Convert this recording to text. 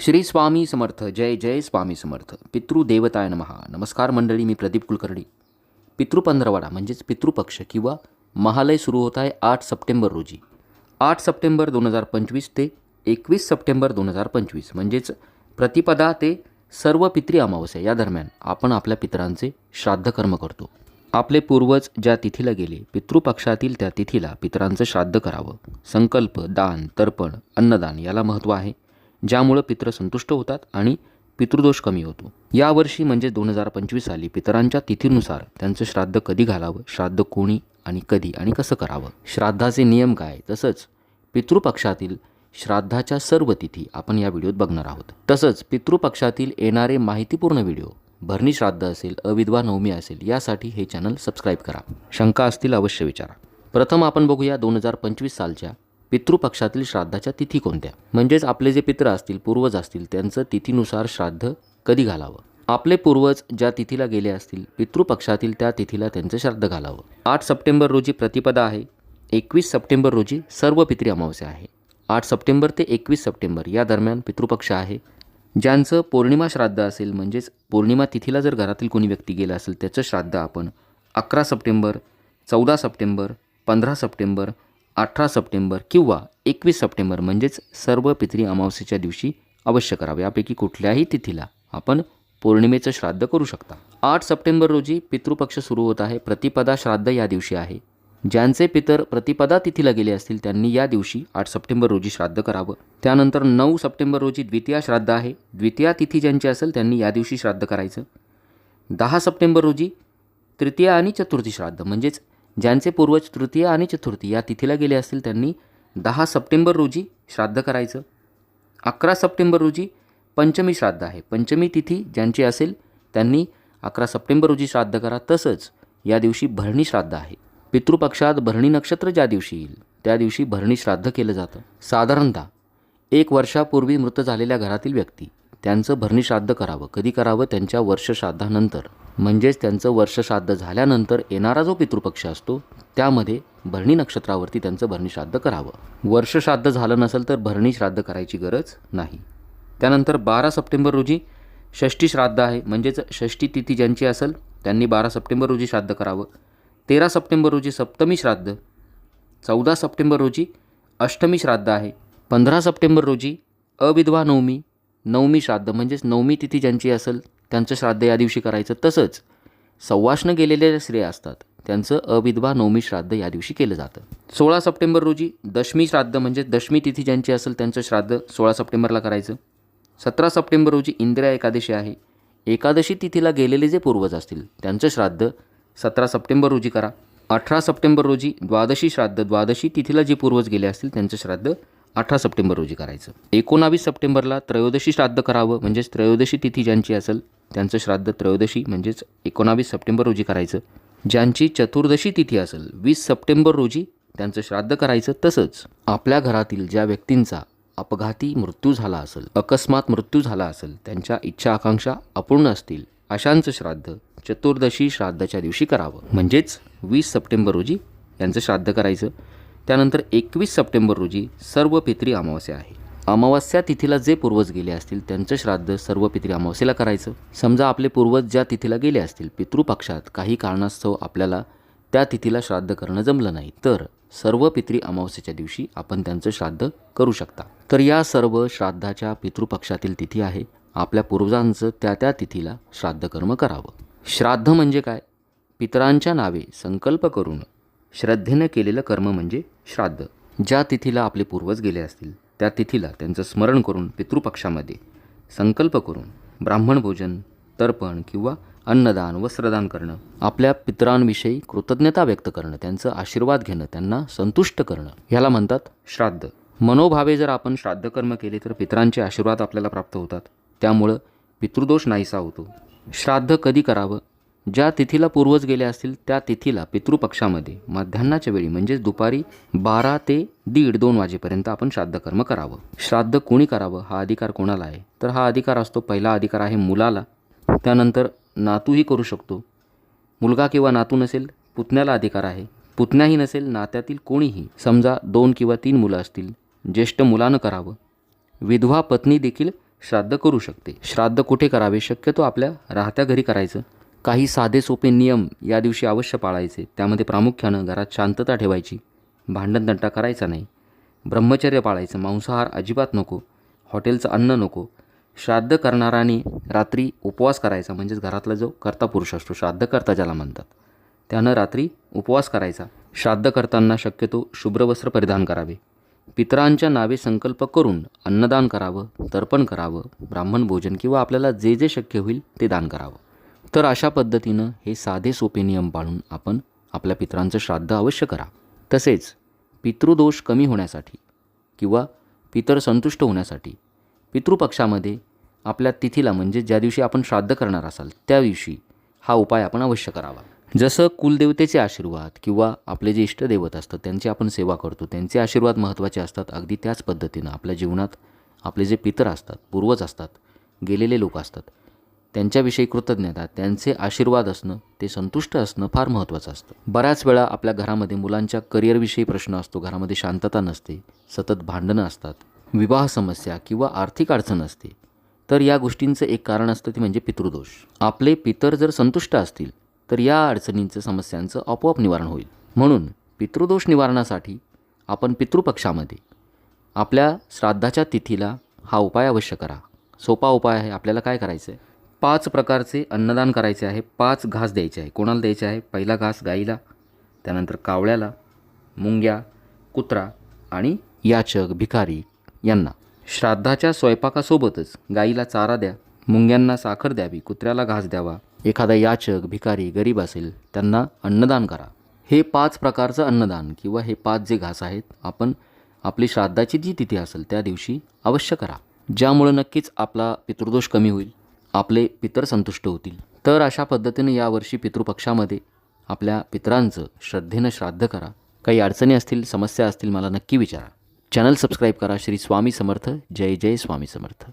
श्री स्वामी समर्थ जय जय स्वामी समर्थ. पितृदेवताय नमहा नमस्कार मंडळी मी प्रदीप कुलकर्णी. पितृपंधरवाडा म्हणजेच पितृपक्ष किंवा महालय सुरू होत आहे आठ सप्टेंबर रोजी. आठ सप्टेंबर दोन हजार पंचवीस ते एकवीस सप्टेंबर दोन हजार पंचवीस म्हणजेच प्रतिपदा ते सर्व पितृ अमावस्या या दरम्यान आपण आपल्या पितरांचे श्राद्ध कर्म करतो. आपले पूर्वज ज्या तिथीला गेले पितृपक्षातील त्या तिथीला पितरांचं श्राद्ध करावं. संकल्प दान तर्पण अन्नदान याला महत्त्व आहे. ज्यामुळं पितर संतुष्ट होतात आणि पितृदोष कमी होतो. यावर्षी म्हणजे दोन हजार पंचवीस साली पितरांच्या तिथीनुसार त्यांचं श्राद्ध कधी घालावं श्राद्ध कोणी आणि कधी आणि कसं करावं? श्राद्धाचे नियम काय? तसंच पितृपक्षातील श्राद्धाच्या सर्व तिथी आपण या व्हिडिओत बघणार आहोत. तसंच पितृपक्षातील येणारे माहितीपूर्ण व्हिडिओ भरणी श्राद्ध असेल अविधवा नवमी असेल यासाठी हे चॅनल सबस्क्राईब करा. शंका असतील अवश्य विचारा. प्रथम आपण बघूया दोन हजार पंचवीस सालच्या पितृपक्षातील श्राद्धाच्या तिथी कोणत्या? म्हणजेच आपले जे पित्र असतील पूर्वज असतील त्यांचं तिथीनुसार श्राद्ध कधी घालावं? आपले पूर्वज ज्या तिथीला गेले असतील पितृपक्षातील त्या तिथीला त्यांचं श्राद्ध घालावं. आठ सप्टेंबर रोजी प्रतिपदा आहे. एकवीस सप्टेंबर रोजी सर्व पितृ अमावस्या आहे. आठ सप्टेंबर ते एकवीस सप्टेंबर या दरम्यान पितृपक्ष आहे. ज्यांचं पौर्णिमा श्राद्ध असेल म्हणजेच पौर्णिमा तिथीला जर घरातील कोणी व्यक्ती गेला असेल त्याचं श्राद्ध आपण अकरा सप्टेंबर चौदा सप्टेंबर पंधरा सप्टेंबर अठरा सप्टेंबर किंवा एकवीस सप्टेंबर म्हणजेच सर्व पितरी अमावस्येच्या दिवशी अवश्य करावे. यापैकी कुठल्याही तिथीला आपण पौर्णिमेचं श्राद्ध करू शकता. आठ सप्टेंबर रोजी पितृपक्ष सुरू होत आहे. प्रतिपदा श्राद्ध या दिवशी आहे. ज्यांचे पितर प्रतिपदा तिथीला गेले असतील त्यांनी या दिवशी आठ सप्टेंबर रोजी श्राद्ध करावं. त्यानंतर नऊ सप्टेंबर रोजी द्वितीया श्राद्ध आहे. द्वितीया तिथी ज्यांची असेल त्यांनी या दिवशी श्राद्ध करायचं. दहा सप्टेंबर रोजी तृतीया आणि चतुर्थी श्राद्ध म्हणजेच ज्यांचे पूर्वज तृतीय आणि चतुर्थी या तिथीला गेले असतील त्यांनी दहा सप्टेंबर रोजी श्राद्ध करायचं. अकरा सप्टेंबर रोजी पंचमी श्राद्ध आहे. पंचमी तिथी ज्यांची असेल त्यांनी अकरा सप्टेंबर रोजी श्राद्ध करा. तसंच या दिवशी भरणी श्राद्ध आहे. पितृपक्षात भरणी नक्षत्र ज्या दिवशी येईल त्या दिवशी भरणी श्राद्ध केलं जातं. साधारणतः एक वर्षापूर्वी मृत झालेल्या घरातील व्यक्ती त्यांचं भरणी श्राद्ध करावं. कधी करावं? त्यांच्या वर्षश्राद्धानंतर. म्हणजेच त्यांचं वर्षश्राद्ध झाल्यानंतर येणारा जो पितृपक्ष असतो त्यामध्ये भरणी नक्षत्रावरती त्यांचं भरणी श्राद्ध करावं. वर्षश्राद्ध झालं नसेल तर भरणी श्राद्ध करायची गरज नाही. त्यानंतर बारा सप्टेंबर रोजी षष्ठी श्राद्ध आहे. म्हणजेच षष्ठी तिथी ज्यांची असेल त्यांनी बारा सप्टेंबर रोजी श्राद्ध करावं. तेरा सप्टेंबर रोजी सप्तमी श्राद्ध चौदा सप्टेंबर रोजी अष्टमी श्राद्ध आहे. पंधरा सप्टेंबर रोजी अविधवा नवमी नवमी श्राद्ध म्हणजेच नवमी तिथी ज्यांची असेल त्यांचं श्राद्ध या दिवशी करायचं तसंच सव्वाशनं गेलेले स्त्रिया असतात त्यांचं अविधवा नवमी श्राद्ध या दिवशी केलं जातं. सोळा सप्टेंबर रोजी दशमी श्राद्ध म्हणजे दशमी तिथी ज्यांची असेल त्यांचं श्राद्ध सोळा सप्टेंबरला करायचं. सतरा सप्टेंबर रोजी इंदिरा एकादशी आहे. एकादशी तिथीला गेलेले जे पूर्वज असतील त्यांचं श्राद्ध सतरा सप्टेंबर रोजी करा. अठरा सप्टेंबर रोजी द्वादशी श्राद्ध द्वादशी तिथीला जे पूर्वज गेले असतील त्यांचं श्राद्ध अठरा सप्टेंबर रोजी करायचं. एकोणावीस सप्टेंबरला त्रयोदशी श्राद्ध करावं म्हणजेच त्रयोदशी तिथी ज्यांची असेल त्यांचं श्राद्ध त्रयोदशी म्हणजेच एकोणावीस सप्टेंबर रोजी करायचं. ज्यांची चतुर्दशी तिथी असेल वीस सप्टेंबर रोजी त्यांचं श्राद्ध करायचं तसंच आपल्या घरातील ज्या व्यक्तींचा अपघाती मृत्यू झाला असेल अकस्मात मृत्यू झाला असेल त्यांच्या इच्छा आकांक्षा अपूर्ण असतील अशांचं श्राद्ध चतुर्दशी श्राद्धाच्या दिवशी करावं. म्हणजेच वीस सप्टेंबर रोजी यांचं श्राद्ध करायचं. त्यानंतर एकवीस सप्टेंबर रोजी सर्व पितरी अमावस्या आहे. अमावस्या तिथीला जे पूर्वज गेले असतील त्यांचं श्राद्ध सर्व पितरी अमावस्येला करायचं. समजा आपले पूर्वज ज्या तिथीला गेले असतील पितृपक्षात काही कारणास्तव आपल्याला त्या तिथीला श्राद्ध करणं जमलं नाही तर सर्व पितरी अमावस्येच्या दिवशी आपण त्यांचं श्राद्ध करू शकता. तर या सर्व श्राद्धाच्या पितृपक्षातील तिथी आहे. आपल्या पूर्वजांचं त्या त्या तिथीला श्राद्ध कर्म करावं. श्राद्ध म्हणजे काय? पितरांच्या नावे संकल्प करून श्रद्धेनं केलेलं कर्म म्हणजे श्राद्ध. ज्या तिथीला आपले पूर्वज गेले असतील त्या तिथीला त्यांचं स्मरण करून पितृपक्षामध्ये संकल्प करून ब्राह्मण भोजन तर्पण किंवा अन्नदान वस्त्रदान करणं आपल्या पितरांविषयी कृतज्ञता व्यक्त करणं त्यांचं आशीर्वाद घेणं त्यांना संतुष्ट करणं ह्याला म्हणतात श्राद्ध. मनोभावे जर आपण श्राद्ध कर्म केले तर पितरांचे आशीर्वाद आपल्याला प्राप्त होतात. त्यामुळं पितृदोष नाहीसा होतो. श्राद्ध कधी करावं? ज्या तिथीला पूर्वज गेले असतील त्या तिथीला पितृपक्षामध्ये मध्यान्नाच्या वेळी म्हणजेच दुपारी बारा ते दीड दोन वाजेपर्यंत आपण श्राद्ध कर्म करावं. श्राद्ध कोणी करावं हा अधिकार कोणाला आहे? तर हा अधिकार असतो पहिला अधिकार आहे मुलाला. त्यानंतर नातूही करू शकतो. मुलगा किंवा नातू नसेल पुतण्याला अधिकार आहे. पुतण्याही नसेल नात्यातील कोणीही समजा दोन किंवा तीन मुलं असतील ज्येष्ठ मुलानं करावं. विधवा पत्नी देखील श्राद्ध करू शकते. श्राद्ध कुठे करावे? शक्यतो आपल्या राहत्या घरी करायचं. काही साधे सोपे नियम या दिवशी अवश्य पाळायचे. त्यामध्ये प्रामुख्यानं घरात शांतता ठेवायची. भांडणतंटा करायचा नाही. ब्रह्मचर्य पाळायचं. मांसाहार अजिबात नको. हॉटेलचं अन्न नको. श्राद्ध करणाराने रात्री उपवास करायचा. म्हणजेच घरातला जो कर्ता पुरुष असतो श्राद्धकर्ता ज्याला म्हणतात त्यानं रात्री उपवास करायचा. श्राद्ध करताना शक्यतो शुभ्र वस्त्र परिधान करावे. पितरांच्या नावे संकल्प करून अन्नदान करावं तर्पण करावं ब्राह्मण भोजन किंवा आपल्याला जे जे शक्य होईल ते दान करावं. तर अशा पद्धतीनं हे साधे सोपे नियम पाळून आपण आपल्या पितरांचं श्राद्ध अवश्य करा. तसेच पितृदोष कमी होण्यासाठी किंवा पितर संतुष्ट होण्यासाठी पितृपक्षामध्ये आपल्या तिथीला म्हणजे ज्या दिवशी आपण श्राद्ध करणार असाल त्या दिवशी हा उपाय आपण अवश्य करावा. जसं कुलदेवतेचे आशीर्वाद किंवा आपले जे इष्टदैवत असतात त्यांची आपण सेवा करतो त्यांचे आशीर्वाद महत्त्वाचे असतात. अगदी त्याच पद्धतीनं आपल्या जीवनात आपले जे पितर असतात पूर्वज असतात गेलेले लोक असतात त्यांच्याविषयी कृतज्ञता त्यांचे आशीर्वाद असणं ते संतुष्ट असणं फार महत्त्वाचं असतं. बऱ्याच वेळा आपल्या घरामध्ये मुलांच्या करिअरविषयी प्रश्न असतो घरामध्ये शांतता नसते सतत भांडणं असतात विवाह समस्या किंवा आर्थिक अडचण असते. तर या गोष्टींचं एक कारण असतं ते म्हणजे पितृदोष. आपले पितर जर संतुष्ट असतील तर या अडचणींचं समस्यांचं आपोआप निवारण होईल. म्हणून पितृदोष निवारणासाठी आपण पितृपक्षामध्ये आपल्या श्राद्धाच्या तिथीला हा उपाय अवश्य करा. सोपा उपाय आहे आपल्याला काय करायचं आहे पाच प्रकारचे अन्नदान करायचे आहे पाच घास द्यायचे आहे. कोणाला द्यायचे आहे? पहिला घास गाईला त्यानंतर कावळ्याला मुंग्या कुत्रा आणि याचक भिकारी यांना. श्राद्धाच्या स्वयंपाकासोबतच गाईला चारा द्या मुंग्यांना साखर द्यावी कुत्र्याला घास द्यावा. एखादा याचक भिकारी गरीब असेल त्यांना अन्नदान करा. हे पाच प्रकारचं अन्नदान किंवा हे पाच जे घास आहेत आपण आपली श्राद्धाची जी तिथी असेल त्या दिवशी अवश्य करा. ज्यामुळं नक्कीच आपला पितृदोष कमी होईल. आपले पितर संतुष्ट होतील. तर अशा पद्धतीने यावर्षी पितृपक्षामध्ये आपल्या पितरांचं श्रद्धेनं श्राद्ध करा. काही अडचणी असतील समस्या असतील मला नक्की विचारा. चॅनल सबस्क्राईब करा. श्री स्वामी समर्थ. जय जय स्वामी समर्थ.